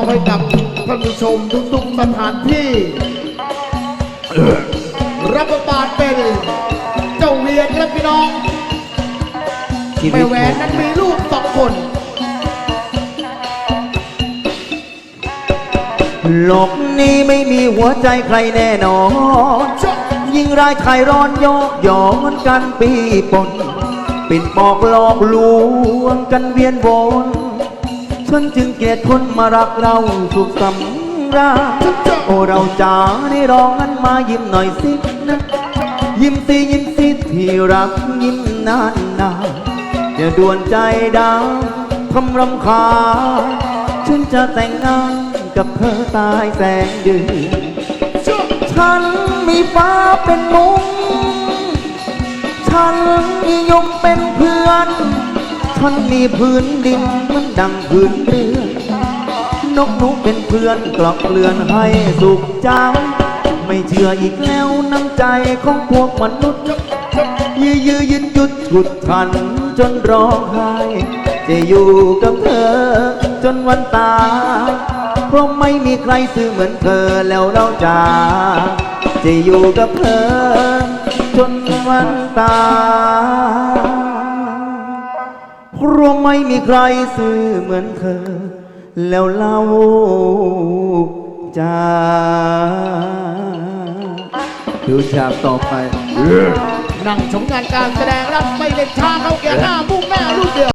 อบให้กับท่านผู้ชมทุกๆสถานที่ รับบทบาทเป็นเจ้าเวียนและพี่น้องชีวิแม่ตแหวนนั้นมีลูกสองคน โลกนี้ไม่มีหัวใจใครแน่นอน ยิ่งรายใครร้อนโยกย้อนกันปีปน ปิดบอกหลอกลวงกันเวียนวน ฉันจึงเกลียดคนมารักเราสุขสำราญโอ้เราจ๋าได้รองกันมายิ้มหน่อยสินะยิ้มสิยิ้มสิที่รักยิ้มนานนานๆอย่าด่วนใจดำทำรำคาญฉันจะแต่งงานกับเธอตายแสงเดือนฉันมีฟ้าเป็นมุ้งฉันมียมเป็นเพื่อน ฉันมีพื้นดินมันดังพื้นเรือนกหนูเป็นเพื่อนกลับเกลือนให้สุขใจไม่เชื่ออีกแล้วน้ำใจของพวกมนุษย์ยื้อยื้อยึดยุดฉุดฉันจนร้องไห้จะอยู่กับเธอจนวันตายเพราะไม่มีใครซื้อเหมือนเธอแล้วเราจะจะอยู่กับเธอจนวันตาย ราะไม่มีใครซื้อเหมือนเธอ แล้วเราจะดูฉากต่อไป นั่งชมงานการแสดงรับไม่เล่นช้าเข้าเกียร์หน้ามุ่งหน้าลูกเดียว